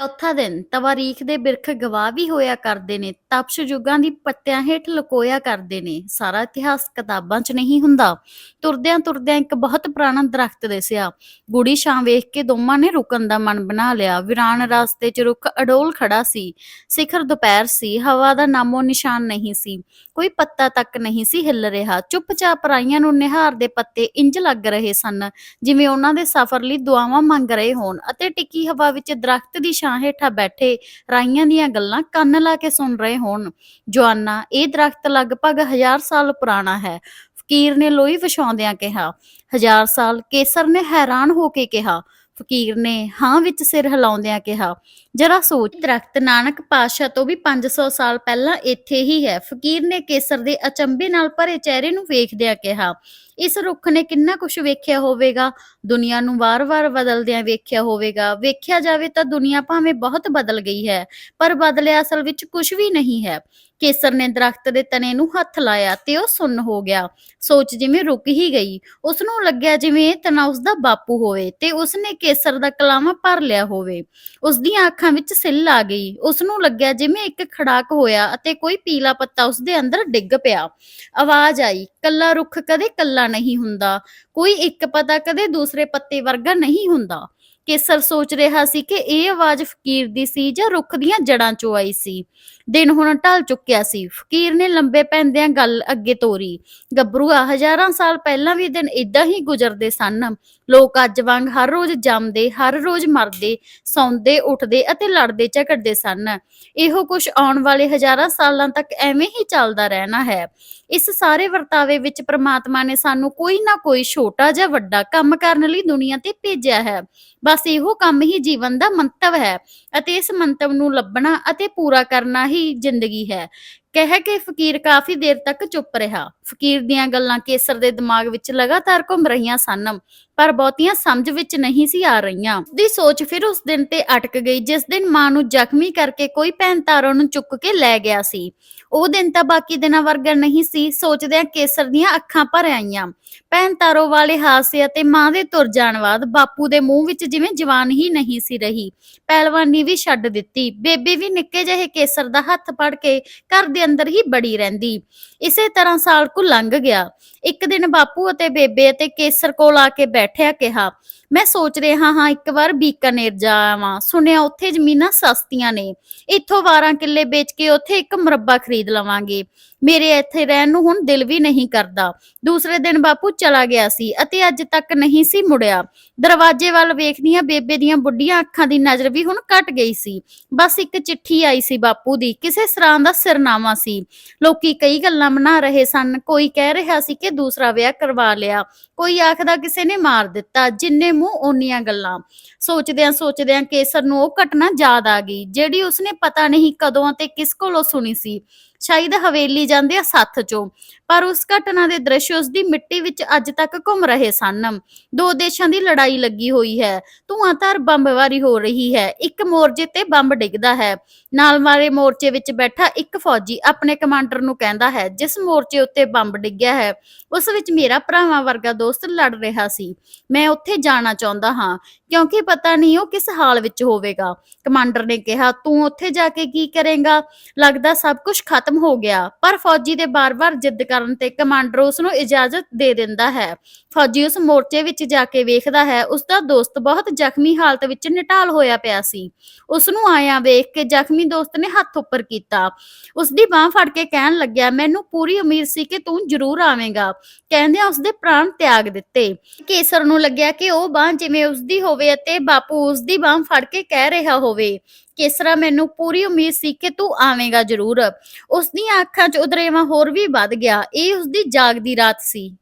ਚੌਥਾ ਦਿਨ ਤਵਾਰੀਖ ਦੇ ਬਿਰਖ ਗਵਾਹ ਵੀ ਹੋਇਆ ਕਰਦੇ ਨੇ, ਤਪਸ਼ ਯੁੱਗਾਂ ਦੀ ਪੱਤਿਆਂ ਹੇਠ ਲੁਕੋਇਆ ਕਰਦੇ ਨੇ। ਸਾਰਾ ਇਤਿਹਾਸ ਕਿਤਾਬਾਂ 'ਚ ਨਹੀਂ ਹੁੰਦਾ। ਤੁਰਦਿਆਂ ਤੁਰਦਿਆਂ ਇੱਕ ਬਹੁਤ ਪੁਰਾਣਾ ਦਰਖਤ ਦਿਸਿਆ। ਗੂੜੀ ਛਾਂ ਵੇਖ ਕੇ ਦੋਵਾਂ ਨੇ ਰੁਕਣ ਦਾ ਮਨ ਬਣਾ ਲਿਆ। ਵਿਰਾਨ ਰਸਤੇ 'ਚ ਰੁੱਖ ਅਡੋਲ ਖੜਾ ਸੀ। ਸਿਖਰ ਦੁਪਹਿਰ ਸੀ। ਹਵਾ ਦਾ ਨਾਮੋ ਨਿਸ਼ਾਨ ਨਹੀਂ ਸੀ। ਕੋਈ ਪੱਤਾ ਤੱਕ ਨਹੀਂ ਸੀ ਹਿੱਲ ਰਿਹਾ। ਚੁੱਪਚਾਪ ਰਾਈਆਂ ਨੂੰ ਨਿਹਾਰ ਦੇ ਪੱਤੇ ਇੰਜ ਲੱਗ ਰਹੇ ਸਨ, ਜਿਵੇਂ ਉਹਨਾਂ ਦੇ ਸਫ਼ਰ ਲਈ ਦੁਆਵਾਂ ਮੰਗ ਰਹੇ ਹੋਣ ਅਤੇ ਟਿੱਕੀ ਹਵਾ ਵਿੱਚ ਦਰਖਤ ਦੀ ਛਾਂ ਹੇਠਾਂ ਬੈਠੇ ਰਾਈਆਂ ਦੀਆਂ ਗੱਲਾਂ ਕੰਨ ਲਾ ਕੇ ਸੁਣ ਰਹੇ ਹੋਣ। ਜਵਾਨਾ, ਇਹ ਦਰਖਤ ਲਗਭਗ ਹਜ਼ਾਰ ਸਾਲ ਪੁਰਾਣਾ ਹੈ, ਫਕੀਰ ਨੇ ਲੋਈ ਵਿਛਾਉਂਦਿਆਂ ਕਿਹਾ। ਹਜ਼ਾਰ ਸਾਲ ਕੇਸਰ ਨੇ ਹੈਰਾਨ ਹੋ ਕੇ ਕਿਹਾ। ਫਕੀਰ ਨੇ ਹਾਂ ਵਿੱਚ ਸਿਰ ਹਿਲਾਉਂਦਿਆਂ ਕਿਹਾ, ਜਰਾ ਸੋਚ, ਦਰਖਤ ਨਾਨਕ ਪਾਸ਼ਾ ਤੋਂ ਵੀ 500 ਸਾਲ ਪਹਿਲਾਂ ਇੱਥੇ ਹੀ ਹੈ। ਫਕੀਰ ਨੇ ਕੇਸਰ ਦੇ ਅਚੰਭੇ ਨਾਲ ਭਰੇ ਚਿਹਰੇ ਨੂੰ ਵੇਖਦਿਆਂ ਕਿਹਾ ਇਸ ਰੁੱਖ ਨੇ ਕਿੰਨਾ ਕੁਝ ਵੇਖਿਆ ਹੋਵੇਗਾ? ਦੁਨੀਆ ਨੂੰ ਵਾਰ-ਵਾਰ ਬਦਲਦਿਆਂ ਵੇਖਿਆ ਹੋਵੇਗਾ। ਵੇਖਿਆ ਜਾਵੇ ਤਾਂ ਦੁਨੀਆ ਭਾਵੇਂ ਬਹੁਤ ਬਦਲ ਗਈ ਹੈ, ਪਰ ਬਦਲਿਆ ਅਸਲ ਵਿੱਚ ਕੁਝ ਵੀ ਨਹੀਂ ਹੈ। ਕੇਸਰ ਨੇ ਦਰਖਤ ਦੇ ਤਣੇ ਨੂੰ ਹੱਥ ਲਾਇਆ ਤੇ ਉਹ ਸੁੰਨ ਹੋ ਗਿਆ। ਸੋਚ ਜਿਵੇਂ ਰੁਕ ਹੀ ਗਈ ਉਸ ਨੂੰ ਲੱਗਿਆ ਜਿਵੇਂ ਇਹ ਤਣਾ ਉਸ ਦਾ ਬਾਪੂ ਹੋਵੇ ਤੇ ਉਸ ਨੇ ਕੇਸਰ ਦਾ ਕਲਾਵਾ ਭਰ ਲਿਆ ਹੋਵੇ। ਉਸ ਦੀਆਂ ਅੱਖਾਂ ਵਿੱਚ ਸਿੱਲ ਆ ਗਈ। ਉਸ ਨੂੰ ਲੱਗਿਆ ਜਿਵੇਂ ਇੱਕ ਖੜਾਕ ਹੋਇਆ ਅਤੇ ਕੋਈ ਪੀਲਾ ਪੱਤਾ ਉਸ ਦੇ ਅੰਦਰ ਡਿੱਗ ਪਿਆ। ਆਵਾਜ਼ ਆਈ, ਕੱਲਾ ਰੁੱਖ ਕਦੇ ਕੱਲਾ ਨਹੀਂ ਹੁੰਦਾ ਕੋਈ ਇੱਕ ਪਤਾ ਕਦੇ ਦੂਸਰੇ ਪੱਤੇ ਵਰਗਾ ਨਹੀਂ ਹੁੰਦਾ। ਕੇਸਰ ਸੋਚ ਰਿਹਾ ਸੀ ਕਿ ਇਹ ਆਵਾਜ਼ ਫਕੀਰ ਦੀ ਸੀ ਜਾਂ ਰੁੱਖ ਦੀਆਂ ਜੜਾਂ ਚੋਂ ਆਈ ਸੀ। ਦਿਨ ਹੁਣ ਢਲ ਚੁੱਕਿਆ ਸੀ। ਫਕੀਰ ਨੇ ਲੰਬੇ ਪੈਂਦਿਆਂ ਗੱਲ ਅੱਗੇ ਤੋਰੀ। ਗੱਭਰੂਆ ਹਜ਼ਾਰਾਂ ਸਾਲ ਪਹਿਲਾਂ ਵੀ ਦਿਨ ਇਦਾਂ ਹੀ ਗੁਜ਼ਰਦੇ ਸਨ। ਲੋਕ ਅੱਜ ਵਾਂਗ ਹਰ ਰੋਜ਼ ਜੰਮਦੇ, ਹਰ ਰੋਜ਼ ਮਰਦੇ, ਸੌਂਦੇ, ਉੱਠਦੇ ਅਤੇ ਲੜਦੇ, ਝਗੜਦੇ ਸਨ। ਇਹੋ ਕੁਝ ਆਉਣ ਵਾਲੇ ਹਜ਼ਾਰਾਂ ਸਾਲਾਂ ਤੱਕ ਐਵੇਂ ਹੀ ਚੱਲਦਾ ਰਹਿਣਾ ਹੈ। ਇਸ ਸਾਰੇ ਵਰਤਾਵੇ ਵਿੱਚ ਪ੍ਰਮਾਤਮਾ ਨੇ ਸਾਨੂੰ ਕੋਈ ਨਾ ਕੋਈ ਛੋਟਾ ਜਾਂ ਵੱਡਾ ਕੰਮ ਕਰਨ ਲਈ ਦੁਨੀਆ ਤੇ ਭੇਜਿਆ ਹੈ। ਬਸ ਇਹੋ ਕੰਮ ਹੀ ਜੀਵਨ ਦਾ ਮੰਤਵ ਹੈ ਅਤੇ ਇਸ ਮੰਤਵ ਨੂੰ ਲੱਭਣਾ ਅਤੇ ਪੂਰਾ ਕਰਨਾ ਹੀ ਜ਼ਿੰਦਗੀ ਹੈ। ਕਹਿ ਕੇ ਫਕੀਰ ਕਾਫੀ ਦੇਰ ਤੱਕ ਚੁੱਪ ਰਿਹਾ। ਫਕੀਰ ਦੀਆਂ ਗੱਲਾਂ ਕੇਸਰ ਦੇ ਦਿਮਾਗ ਵਿੱਚ ਲਗਾਤਾਰ ਘੁੰਮ ਰਹੀਆਂ ਸਨ। ਪਰ ਬਹੁਤੀਆਂ ਸਮਝ ਵਿੱਚ ਨਹੀਂ ਸੀ ਆ ਰਹੀਆਂ। ਦੀ ਸੋਚ ਫਿਰ ਉਸ ਦਿਨ ਤੇ ਅਟਕ ਗਈ, ਜਿਸ ਦਿਨ ਮਾਂ ਨੂੰ ਜ਼ਖਮੀ ਕਰਕੇ ਕੋਈ ਭੈਣ ਤਾਰੋ ਨੂੰ ਚੁੱਕ ਕੇ ਲੈ ਗਿਆ ਸੀ। ਉਹ ਦਿਨ ਤਾਂ ਬਾਕੀ ਦਿਨਾਂ ਵਰਗਾ ਨਹੀਂ ਸੀ, ਸੋਚਦਿਆਂ ਕੇਸਰ ਦੀਆਂ ਅੱਖਾਂ ਭਰ ਆਈਆਂ। ਭੈਣ ਤਾਰੋ ਵਾਲੇ ਹਾਸੇ ਅਤੇ ਮਾਂ ਦੇ ਤੁਰ ਜਾਣ ਬਾਅਦ ਬਾਪੂ ਦੇ ਮੂੰਹ ਵਿੱਚ ਜਿਵੇਂ ਜਵਾਨ ਹੀ ਨਹੀਂ ਸੀ ਰਹੀ, ਪਹਿਲਵਾਨੀ ਵੀ ਛੱਡ ਦਿੱਤੀ। ਬੇਬੇ ਵੀ ਨਿੱਕੇ ਜਿਹੇ ਕੇਸਰ ਦਾ ਹੱਥ ਫੜ ਕੇ ਘਰ ਦੇ ਅੰਦਰ ਹੀ ਬੜੀ ਰਹਿੰਦੀ। ਇਸੇ ਤਰ੍ਹਾਂ ਸਾਲ ਕੁ ਲੰਘ ਗਿਆ। ਇੱਕ ਦਿਨ ਬਾਪੂ ਅਤੇ ਬੇਬੇ ਅਤੇ ਕੇਸਰ ਕੋਲ ਆ ਕੇ ਬੈਠ। ਬੈਠਿਆ ਕਿਹਾ, ਮੈਂ ਸੋਚ ਰਿਹਾ ਹਾਂ ਇੱਕ ਵਾਰ ਬੀਕਾਨੇਰ ਜਾ ਸੁਣਿਆ ਉੱਥੇ ਜ਼ਮੀਨਾਂ ਸਸਤੀਆਂ ਨੇ। ਇੱਥੋਂ 12 ਕਿੱਲੇ ਵੇਚ ਕੇ ਉੱਥੇ ਇੱਕ ਮੁਰੱਬਾ ਖਰੀਦ ਲਵਾਂਗੇ। ਮੇਰੇ ਇੱਥੇ ਰਹਿਣ ਨੂੰ ਹੁਣ ਦਿਲ ਵੀ ਨਹੀਂ ਕਰਦਾ। ਦੂਸਰੇ ਦਿਨ ਬਾਪੂ ਚਲਾ ਗਿਆ ਸੀ ਅਤੇ ਅੱਜ ਤੱਕ ਨਹੀਂ ਸੀ ਮੁੜਿਆ। ਦਰਵਾਜ਼ੇ ਵੱਲ ਵੇਖਦੀਆਂ ਬੇਬੇ ਦੀਆਂ ਬੁੱਢੀਆਂ ਅੱਖਾਂ ਦੀ ਨਜ਼ਰ ਵੀ ਹੁਣ ਘਟ ਗਈ ਸੀ। ਬਸ ਇੱਕ ਚਿੱਠੀ ਆਈ ਸੀ ਬਾਪੂ ਦੀ। ਕਿਸੇ ਸਰਾਂ ਦਾ ਸਿਰਨਾਮਾ ਸੀ। ਲੋਕੀ ਕਈ ਗੱਲਾਂ ਬਣਾ ਰਹੇ ਸਨ। ਕੋਈ ਕਹਿ ਰਿਹਾ ਸੀ ਕਿ ਦੂਸਰਾ ਵਿਆਹ ਕਰਵਾ ਲਿਆ। ਕੋਈ ਆਖਦਾ ਕਿਸੇ ਨੇ ਮਾਰ ਦਿੱਤਾ, ਜਿੰਨੇ ਮੂੰਹ ਓਨੀਆਂ ਗੱਲਾਂ। ਸੋਚਦਿਆਂ ਸੋਚਦਿਆਂ ਕੇਸਰ ਨੂੰ ਉਹ ਘਟਨਾ ਯਾਦ ਆ ਗਈ, ਜਿਹੜੀ ਉਸਨੇ ਪਤਾ ਨਹੀਂ ਕਦੋਂ ਅਤੇ ਕਿਸ ਕੋਲੋਂ ਸੁਣੀ ਸੀ। ਸ਼ਾਇਦ ਹਵੇਲੀ ਜਾਂਦੇ ਆ ਸੱਥ ਚੋਂ, ਪਰ ਉਸ ਘਟਨਾ ਦੇ ਦ੍ਰਿਸ਼ ਉਸ ਦੀ ਮਿੱਟੀ ਵਿੱਚ ਅੱਜ ਤੱਕ ਘੁੰਮ ਰਹੇ ਸਨ। ਦੋ ਦੇਸ਼ਾਂ ਦੀ ਲੜਾਈ ਲੱਗੀ ਹੋਈ ਹੈ ਧੂਆਂਧਾਰ ਬੰਬਵਾਰੀ ਹੋ ਰਹੀ ਹੈ, ਇੱਕ ਮੋਰਚੇ ਤੇ ਬੰਬ ਡਿੱਗਦਾ ਹੈ। ਨਾਲ ਮਾਰੇ ਮੋਰਚੇ ਵਿੱਚ ਬੈਠਾ ਇੱਕ ਫੌਜੀ ਆਪਣੇ ਕਮਾਂਡਰ ਨੂੰ ਕਹਿੰਦਾ ਹੈ, ਜਿਸ ਮੋਰਚੇ ਉੱਤੇ ਬੰਬ ਡਿੱਗਿਆ ਹੈ, ਉਸ ਵਿੱਚ ਮੇਰਾ ਭਰਾਵਾਂ ਵਰਗਾ ਦੋਸਤ ਲੜ ਰਿਹਾ ਸੀ। ਮੈਂ ਉੱਥੇ ਜਾਣਾ ਚਾਹੁੰਦਾ ਹਾਂ, ਕਿਉਂਕਿ ਪਤਾ ਨਹੀਂ ਉਹ ਕਿਸ ਹਾਲ ਵਿੱਚ ਹੋਵੇਗਾ। ਕਮਾਂਡਰ ਨੇ ਕਿਹਾ, ਤੂੰ ਉੱਥੇ ਜਾ ਕੇ ਕੀ ਕਰੇਗਾ? ਲੱਗਦਾ ਸਭ ਕੁਝ ਖਤਮ ਹੋ ਗਿਆ, ਪਰ ਫੌਜੀ ਦੇ ਬਾਰ-ਬਾਰ ਜਿੱਦ ਕਰਨ ਤੇ ਕਮਾਂਡਰ ਉਸ ਨੂੰ ਇਜਾਜ਼ਤ ਦੇ ਦਿੰਦਾ ਹੈ। ਫੌਜੀ ਉਸ ਮੋਰਚੇ ਵਿੱਚ ਜਾ ਕੇ ਵੇਖਦਾ ਹੈ, ਉਸ ਦਾ ਦੋਸਤ ਬਹੁਤ ਜ਼ਖਮੀ ਹਾਲਤ ਵਿੱਚ ਨਿਟਾਲ ਹੋਇਆ ਪਿਆ ਸੀ। ਉਸ ਨੂੰ ਆਇਆ ਵੇਖ ਕੇ ਜ਼ਖਮੀ ਦੋਸਤ ਨੇ ਹੱਥ ਉੱਪਰ ਕੀਤਾ। ਉਸ ਦੀ ਬਾਹ ਫੜ ਕੇ ਕਹਿਣ ਲੱਗਿਆ, ਮੈਨੂੰ ਪੂਰੀ ਉਮੀਦ ਸੀ ਕਿ ਤੂੰ ਜ਼ਰੂਰ ਆਵੇਂਗਾ। ਕਹਿੰਦਿਆਂ ਉਸ ਦੇ ਪ੍ਰਾਣ ਤਿਆਗ ਦਿੱਤੇ। ਕੇਸਰ ਨੂੰ ਲੱਗਿਆ ਕਿ ਉਹ ਬਾਹ ਜਿਵੇਂ ਉਸਦੀ ਹੋਵੇ ਅਤੇ ਬਾਪੂ ਉਸਦੀ ਬਾਹ ਫੜ ਕੇ ਕਹਿ ਰਿਹਾ ਹੋਵੇ। ਕੇਸਰਾ ਮੈਨੂੰ ਪੂਰੀ ਉਮੀਦ ਸੀ ਕਿ ਤੂੰ ਆਵੇਂਗਾ ਜ਼ਰੂਰ। ਉਸ ਦੀਆਂ ਅੱਖਾਂ 'ਚ ਉਦਰੇਵਾ ਹੋਰ ਵੀ ਵੱਧ ਗਿਆ। ਇਹ ਉਸ ਦੀ ਜਾਗਦੀ ਰਾਤ ਸੀ।